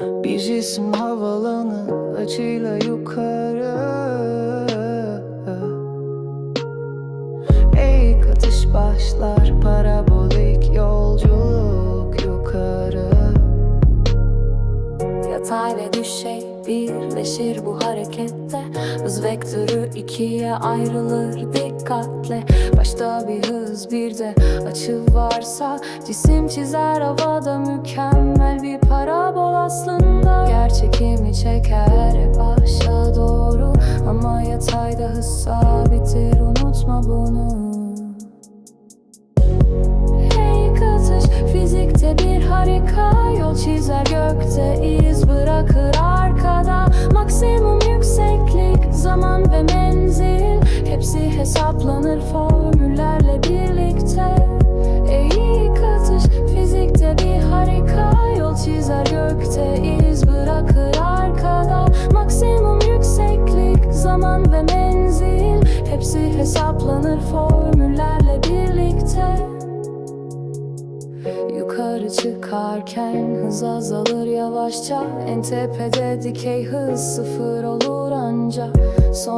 Bir cisim havalanır açıyla yukarı. İlk atış başlar parabolik yolculuk Yatay ve düşey birleşir bu harekette. Hız vektörü ikiye ayrılır dikkatle. Başta bir hız bir de açı varsa. Cisim çizer havada mükemmel bir parabol aslında. Gerçekimi çeker hep aşağı doğru. Ama yatayda hız sabittir unutma bunu. Hey katış fizikte bir harika Yol çizer. Gökte iz hesaplanır formüllerle birlikte. Ey katış fizikte bir harika Yol çizer. Gökte iz bırakır arkada. Maksimum yükseklik zaman ve menzil. Hepsi hesaplanır formüllerle birlikte. Yukarı çıkarken hız azalır yavaşça. En tepede dikey hız sıfır olur anca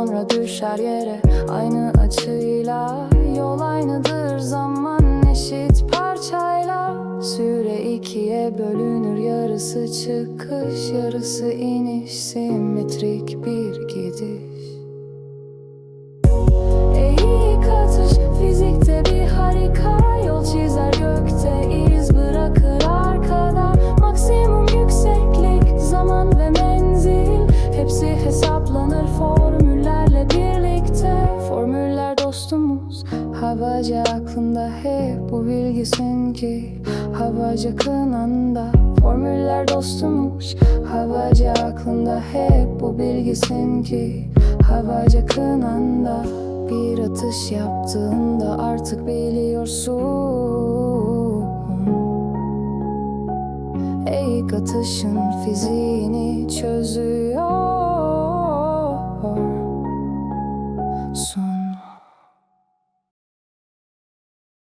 Sonra düşer yere. Aynı açıyla Yol aynıdır. Zaman eşit parçayla. Süre ikiye bölünür. Yarısı çıkış Yarısı iniş. Simetrik bir gidiş Havaca aklımda hep bu bilgi sanki. Havaca kananda formüller dostumuş. Havaca aklımda hep bu bilgi sanki. Havaca kananda bir atış yaptığında artık biliyorsun. Eğik atışın fiziğini çözüyor. Son